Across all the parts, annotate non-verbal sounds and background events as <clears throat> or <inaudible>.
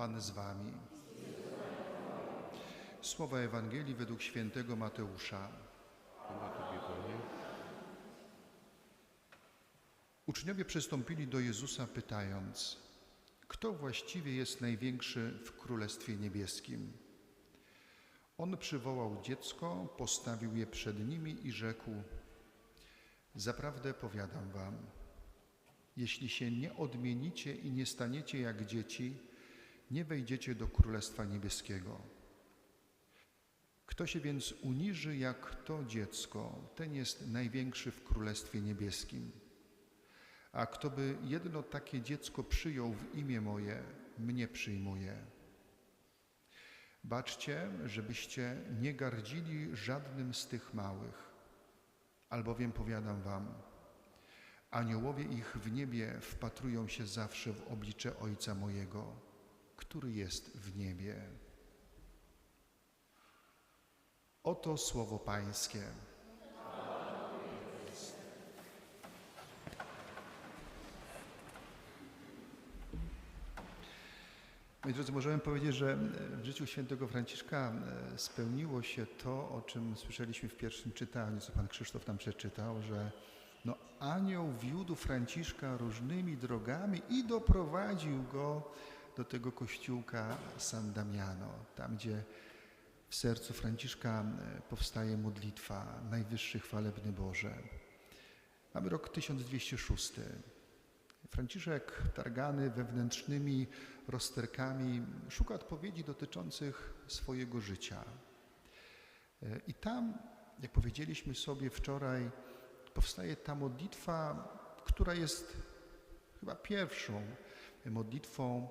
Pan z wami. Słowa Ewangelii według świętego Mateusza. Uczniowie przystąpili do Jezusa pytając, kto właściwie jest największy w Królestwie Niebieskim? On przywołał dziecko, postawił je przed nimi i rzekł, zaprawdę powiadam wam, jeśli się nie odmienicie i nie staniecie jak dzieci, nie wejdziecie do Królestwa Niebieskiego. Kto się więc uniży jak to dziecko, ten jest największy w Królestwie Niebieskim. A kto by jedno takie dziecko przyjął w imię moje, mnie przyjmuje. Baczcie, żebyście nie gardzili żadnym z tych małych, albowiem powiadam wam, aniołowie ich w niebie wpatrują się zawsze w oblicze Ojca mojego, który jest w niebie. Oto słowo Pańskie. Moi drodzy, możemy powiedzieć, że w życiu świętego Franciszka e, spełniło się to, o czym słyszeliśmy w pierwszym czytaniu, co pan Krzysztof tam przeczytał, że no, anioł wiódł Franciszka różnymi drogami i doprowadził go do tego kościółka San Damiano, tam gdzie w sercu Franciszka e, powstaje modlitwa Najwyższy Chwalebny Boże. Mamy rok 1206. Franciszek, targany wewnętrznymi rozterkami, szuka odpowiedzi dotyczących swojego życia. E, I tam, jak powiedzieliśmy sobie wczoraj, powstaje ta modlitwa, która jest chyba pierwszą modlitwą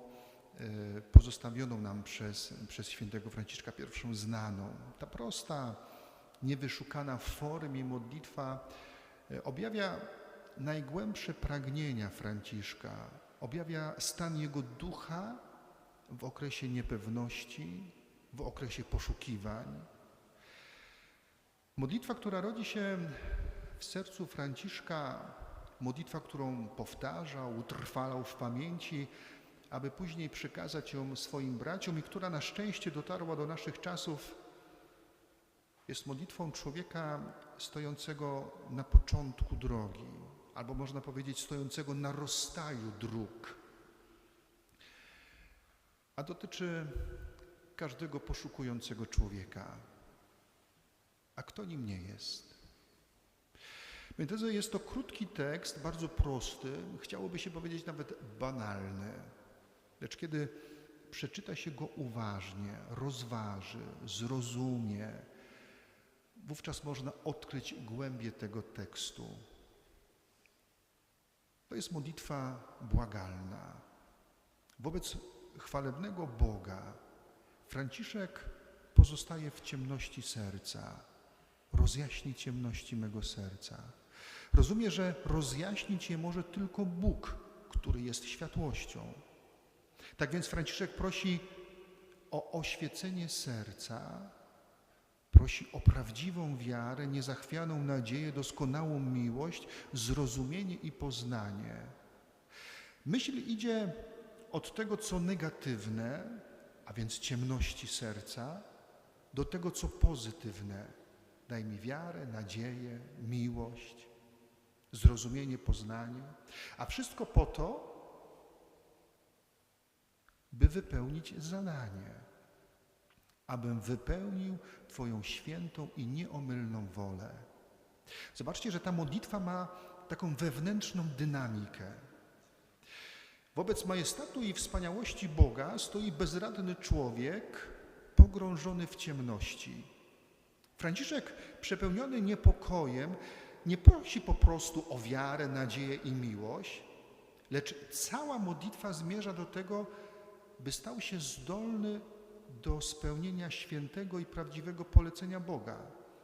e, pozostawioną nam przez, przez świętego Franciszka, pierwszą znaną. Ta prosta, niewyszukana w formie modlitwa e, objawia najgłębsze pragnienia Franciszka, objawia stan jego ducha w okresie niepewności, w okresie poszukiwań. Modlitwa, która rodzi się w sercu Franciszka, modlitwa, którą powtarzał, utrwalał w pamięci, aby później przekazać ją swoim braciom i która na szczęście dotarła do naszych czasów, jest modlitwą człowieka stojącego na początku drogi, albo można powiedzieć stojącego na rozstaju dróg. A dotyczy każdego poszukującego człowieka. A kto nim nie jest? Moi jest to krótki tekst, bardzo prosty, chciałoby się powiedzieć nawet banalny. Lecz kiedy przeczyta się go uważnie, rozważy, zrozumie, wówczas można odkryć głębię tego tekstu. To jest modlitwa błagalna. Wobec chwalebnego Boga Franciszek pozostaje w ciemności serca. Rozjaśni ciemności mego serca. Rozumie, że rozjaśnić je może tylko Bóg, który jest światłością. Tak więc Franciszek prosi o oświecenie serca, prosi o prawdziwą wiarę, niezachwianą nadzieję, doskonałą miłość, zrozumienie i poznanie. Myśl idzie od tego, co negatywne, a więc ciemności serca, do tego, co pozytywne. Daj mi wiarę, nadzieję, miłość, zrozumienie, poznanie, a wszystko po to, by wypełnić zadanie, abym wypełnił Twoją świętą i nieomylną wolę. Zobaczcie, że ta modlitwa ma taką wewnętrzną dynamikę. Wobec majestatu i wspaniałości Boga stoi bezradny człowiek pogrążony w ciemności. Franciszek, przepełniony niepokojem, nie prosi po prostu o wiarę, nadzieję i miłość, lecz cała modlitwa zmierza do tego, by stał się zdolny do spełnienia świętego i prawdziwego polecenia Boga,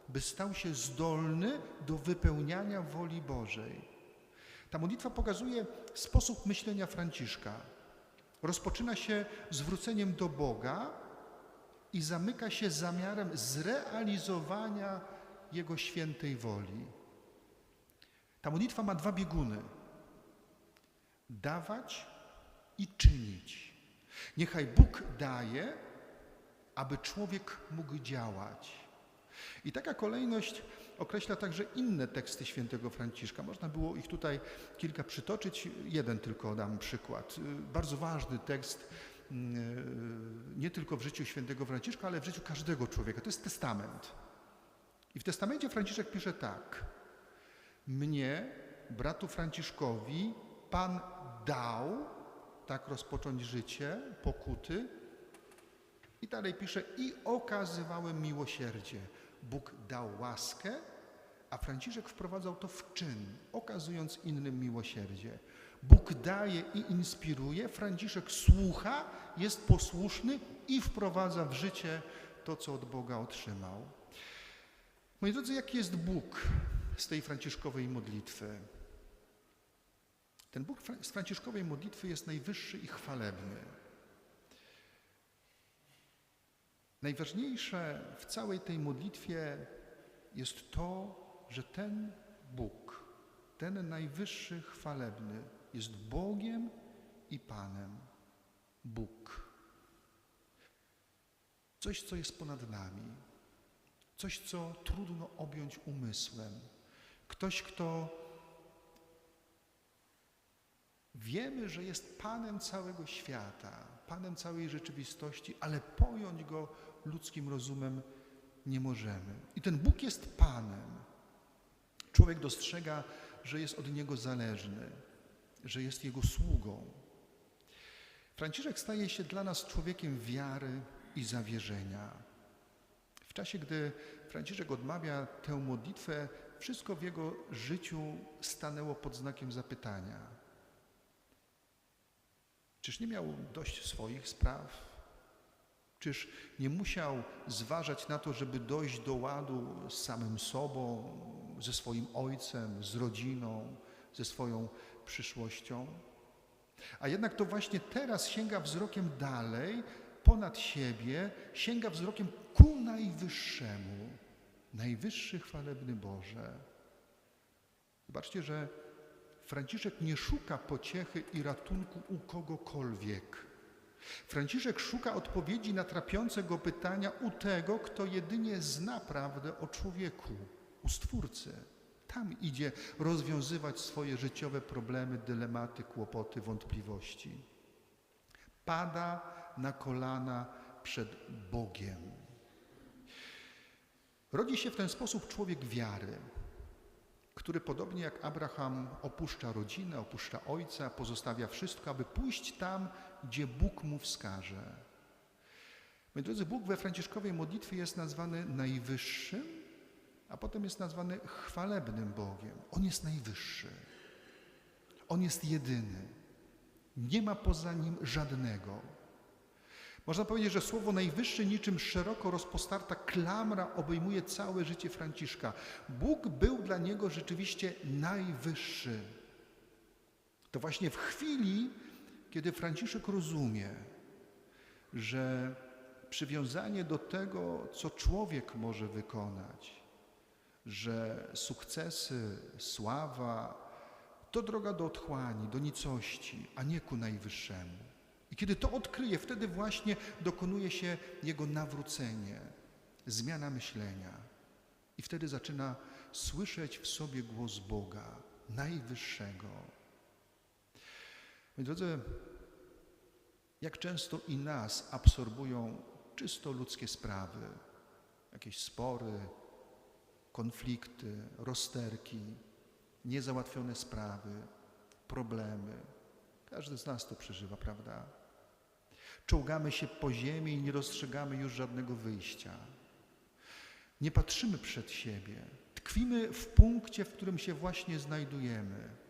by stał się zdolny do wypełniania woli Bożej. Ta modlitwa pokazuje sposób myślenia Franciszka. Rozpoczyna się zwróceniem do Boga i zamyka się zamiarem zrealizowania Jego świętej woli. Ta modlitwa ma dwa bieguny: dawać i czynić. Niechaj Bóg daje, aby człowiek mógł działać. I taka kolejność określa także inne teksty świętego Franciszka. Można było ich tutaj kilka przytoczyć. Jeden tylko dam przykład. Bardzo ważny tekst mm, nie tylko w życiu świętego Franciszka, ale w życiu każdego człowieka. To jest testament. I w testamencie Franciszek pisze tak. Mnie, bratu Franciszkowi, Pan dał tak rozpocząć życie, pokuty. I dalej pisze, i okazywałem miłosierdzie. Bóg dał łaskę, a Franciszek wprowadzał to w czyn, okazując innym miłosierdzie. Bóg daje i inspiruje, Franciszek słucha, jest posłuszny i wprowadza w życie to, co od Boga otrzymał. Moi drodzy, jaki jest Bóg z tej franciszkowej modlitwy? Ten Bóg z franciszkowej modlitwy jest najwyższy i chwalebny. Najważniejsze w całej tej modlitwie jest to, że ten Bóg, ten najwyższy chwalebny, jest Bogiem i Panem. Bóg. Coś, co jest ponad nami. Coś, co trudno objąć umysłem. Ktoś, kto wiemy, że jest Panem całego świata, Panem całej rzeczywistości, ale pojąć Go ludzkim rozumem nie możemy. I ten Bóg jest Panem. Człowiek dostrzega, że jest od Niego zależny, że jest Jego sługą. Franciszek staje się dla nas człowiekiem wiary i zawierzenia. W czasie, gdy Franciszek odmawia tę modlitwę, wszystko w jego życiu stanęło pod znakiem zapytania. Czyż nie miał dość swoich spraw? Czyż nie musiał zważać na to, żeby dojść do ładu z samym sobą, ze swoim ojcem, z rodziną, ze swoją przyszłością? A jednak to właśnie teraz sięga wzrokiem dalej, ponad siebie, sięga wzrokiem ku najwyższemu, najwyższy chwalebny Boże. Zobaczcie, że Franciszek nie szuka pociechy i ratunku u kogokolwiek. Franciszek szuka odpowiedzi na trapiące go pytania u tego, kto jedynie zna prawdę o człowieku, u Stwórcy. Tam idzie rozwiązywać swoje życiowe problemy, dylematy, kłopoty, wątpliwości. Pada na kolana przed Bogiem. Rodzi się w ten sposób człowiek wiary, który podobnie jak Abraham opuszcza rodzinę, opuszcza ojca, pozostawia wszystko, aby pójść tam, gdzie Bóg mu wskaże. Moi drodzy, Bóg we franciszkowej modlitwie jest nazwany najwyższym, a potem jest nazwany chwalebnym Bogiem. On jest najwyższy. On jest jedyny. Nie ma poza nim żadnego. Można powiedzieć, że słowo najwyższy niczym szeroko rozpostarta klamra obejmuje całe życie Franciszka. Bóg był dla niego rzeczywiście najwyższy. To właśnie w chwili, kiedy Franciszek rozumie, że przywiązanie do tego, co człowiek może wykonać, że sukcesy, sława to droga do otchłani, do nicości, a nie ku najwyższemu. I kiedy to odkryje, wtedy właśnie dokonuje się jego nawrócenie, zmiana myślenia. I wtedy zaczyna słyszeć w sobie głos Boga, Najwyższego. Moi drodzy, jak często i nas absorbują czysto ludzkie sprawy, jakieś spory, konflikty, rozterki, niezałatwione sprawy, problemy. Każdy z nas to przeżywa, prawda? Czołgamy się po ziemi i nie dostrzegamy już żadnego wyjścia. Nie patrzymy przed siebie. Tkwimy w punkcie, w którym się właśnie znajdujemy.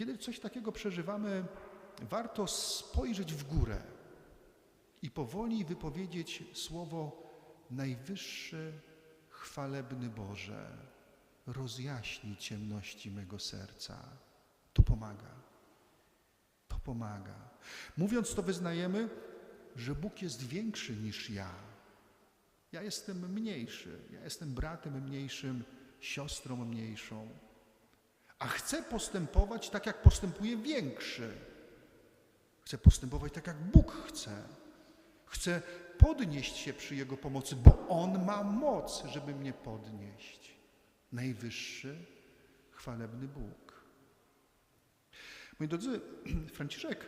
Kiedy coś takiego przeżywamy, warto spojrzeć w górę i powoli wypowiedzieć słowo Najwyższy, chwalebny Boże. rozjaśni ciemności mego serca. To pomaga. To pomaga. Mówiąc to, wyznajemy, że Bóg jest większy niż ja. Ja jestem mniejszy, ja jestem bratem mniejszym, siostrą mniejszą, a chcę postępować tak, jak postępuje większy. Chcę postępować tak, jak Bóg chce. Chcę podnieść się przy Jego pomocy, bo On ma moc, żeby mnie podnieść. Najwyższy, chwalebny Bóg. Moi drodzy, <clears throat> Franciszek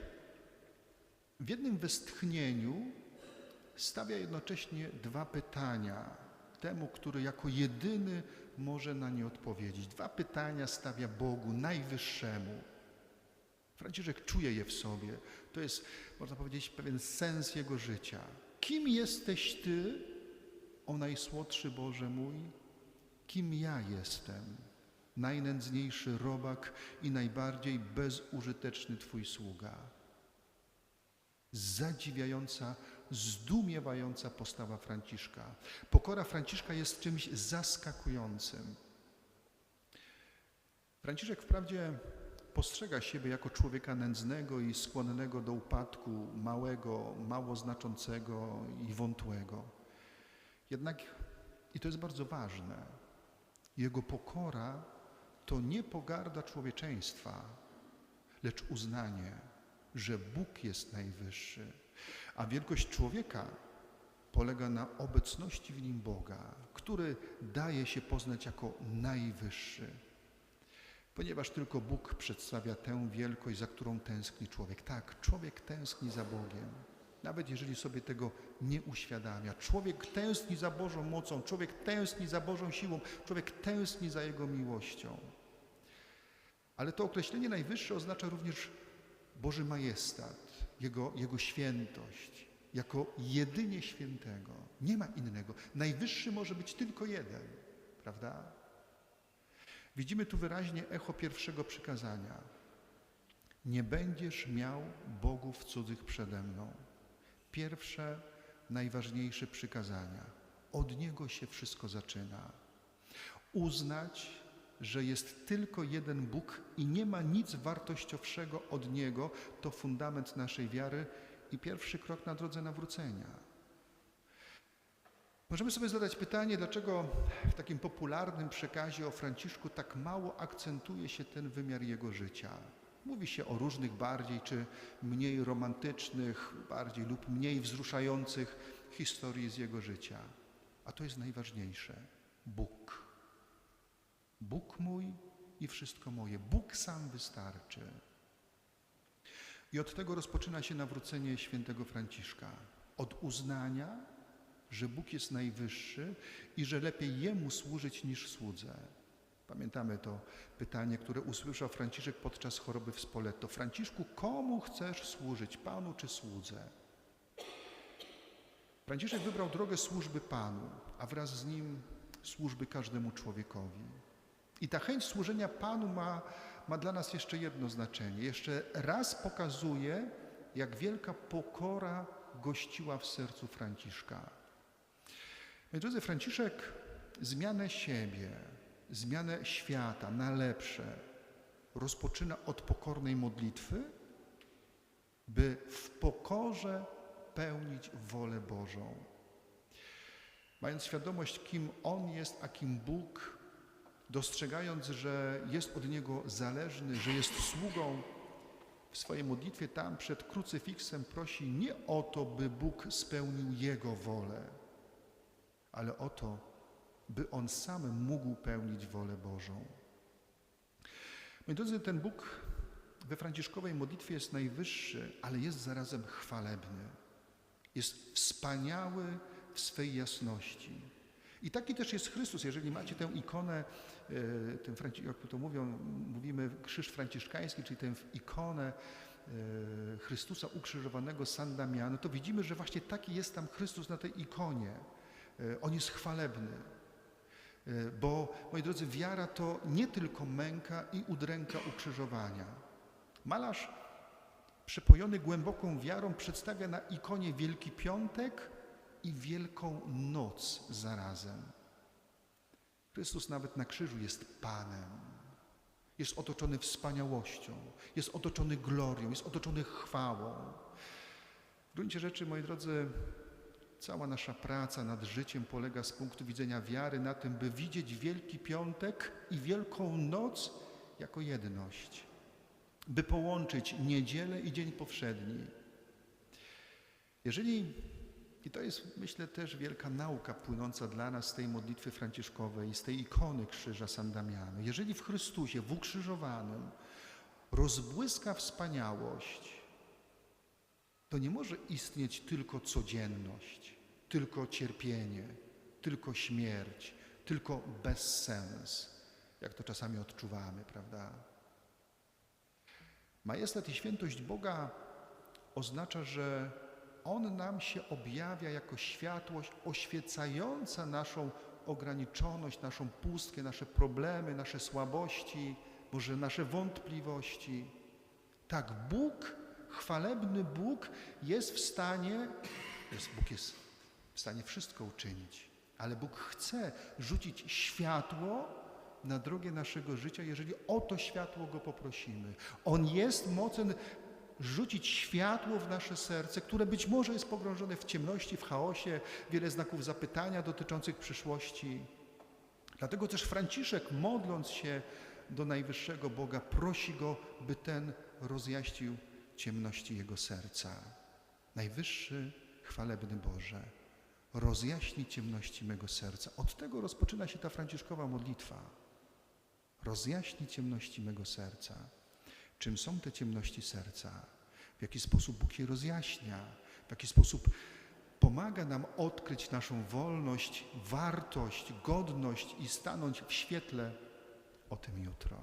w jednym westchnieniu stawia jednocześnie dwa pytania temu, który jako jedyny może na nie odpowiedzieć. Dwa pytania stawia Bogu Najwyższemu. Franciszek czuje je w sobie. To jest, można powiedzieć, pewien sens jego życia. Kim jesteś Ty, o najsłodszy Boże mój? Kim ja jestem? Najnędzniejszy robak i najbardziej bezużyteczny Twój sługa. Zadziwiająca, zdumiewająca postawa Franciszka. Pokora Franciszka jest czymś zaskakującym. Franciszek wprawdzie postrzega siebie jako człowieka nędznego i skłonnego do upadku, małego, mało znaczącego i wątłego. Jednak, i to jest bardzo ważne, jego pokora to nie pogarda człowieczeństwa, lecz uznanie, że Bóg jest najwyższy, a wielkość człowieka polega na obecności w nim Boga, który daje się poznać jako najwyższy ponieważ tylko Bóg przedstawia tę wielkość, za którą tęskni człowiek. Tak, człowiek tęskni za Bogiem, nawet jeżeli sobie tego nie uświadamia. Człowiek tęskni za Bożą mocą, człowiek tęskni za Bożą siłą, człowiek tęskni za Jego miłością. Ale to określenie najwyższe oznacza również Boży majestat, Jego, Jego świętość, jako jedynie świętego. Nie ma innego. Najwyższy może być tylko jeden, prawda? Widzimy tu wyraźnie echo pierwszego przykazania. Nie będziesz miał bogów cudzych przede mną. Pierwsze, najważniejsze przykazania. Od niego się wszystko zaczyna. Uznać, że jest tylko jeden Bóg i nie ma nic wartościowszego od niego, to fundament naszej wiary i pierwszy krok na drodze nawrócenia. Możemy sobie zadać pytanie, dlaczego w takim popularnym przekazie o Franciszku tak mało akcentuje się ten wymiar jego życia. Mówi się o różnych bardziej czy mniej romantycznych, bardziej lub mniej wzruszających historii z jego życia. A to jest najważniejsze. Bóg. Bóg mój i wszystko moje. Bóg sam wystarczy. I od tego rozpoczyna się nawrócenie świętego Franciszka. Od uznania, że Bóg jest najwyższy i że lepiej Jemu służyć niż słudze. Pamiętamy to pytanie, które usłyszał Franciszek podczas choroby w Spoleto. Franciszku, komu chcesz służyć, Panu czy słudze? Franciszek wybrał drogę służby Panu, a wraz z nim służby każdemu człowiekowi. I ta chęć służenia Panu ma, ma dla nas jeszcze jedno znaczenie. Jeszcze raz pokazuje, jak wielka pokora gościła w sercu Franciszka. Moi drodzy, Franciszek zmianę siebie, zmianę świata na lepsze rozpoczyna od pokornej modlitwy, by w pokorze pełnić wolę Bożą. Mając świadomość, kim On jest, a kim Bóg, dostrzegając, że jest od Niego zależny, że jest sługą, w swojej modlitwie tam przed krucyfiksem prosi nie o to, by Bóg spełnił Jego wolę, ale o to, by On sam mógł pełnić wolę Bożą. Moi drodzy, ten Bóg we franciszkowej modlitwie jest najwyższy, ale jest zarazem chwalebny. Jest wspaniały w swej jasności. I taki też jest Chrystus. Jeżeli macie tę ikonę, e, ten, jak to mówią, mówimy krzyż franciszkański, czyli tę ikonę e, Chrystusa ukrzyżowanego San Damiano, to widzimy, że właśnie taki jest tam Chrystus na tej ikonie. E, on jest chwalebny. Bo, moi drodzy, wiara to nie tylko męka i udręka ukrzyżowania. Malarz przepojony głęboką wiarą przedstawia na ikonie Wielki Piątek i Wielką Noc zarazem. Chrystus nawet na krzyżu jest Panem. Jest otoczony wspaniałością, jest otoczony glorią, jest otoczony chwałą. W gruncie rzeczy, moi drodzy, cała nasza praca nad życiem polega z punktu widzenia wiary na tym, by widzieć Wielki Piątek i Wielką Noc jako jedność, by połączyć niedzielę i dzień powszedni. Jeżeli, i to jest myślę też wielka nauka płynąca dla nas z tej modlitwy franciszkowej, z tej ikony krzyża San Damiano, jeżeli w Chrystusie, w ukrzyżowanym rozbłyska wspaniałość, to nie może istnieć tylko codzienność, tylko cierpienie, tylko śmierć, tylko bezsens, jak to czasami odczuwamy, prawda? Majestat i świętość Boga oznacza, że On nam się objawia jako światłość oświecająca naszą ograniczoność, naszą pustkę, nasze problemy, nasze słabości, może nasze wątpliwości. Tak, Bóg, chwalebny Bóg jest w stanie, jest, Bóg jest w stanie wszystko uczynić, ale Bóg chce rzucić światło na drogę naszego życia, jeżeli o to światło Go poprosimy. On jest mocen rzucić światło w nasze serce, które być może jest pogrążone w ciemności, w chaosie, wiele znaków zapytania dotyczących przyszłości. Dlatego też Franciszek, modląc się do Najwyższego Boga, prosi Go, by ten rozjaśnił ciemności jego serca. Najwyższy, chwalebny Boże, rozjaśnij ciemności mego serca. Od tego rozpoczyna się ta franciszkowa modlitwa. Rozjaśnij ciemności mego serca. Czym są te ciemności serca? W jaki sposób Bóg je rozjaśnia? W jaki sposób pomaga nam odkryć naszą wolność, wartość, godność i stanąć w świetle o tym jutro.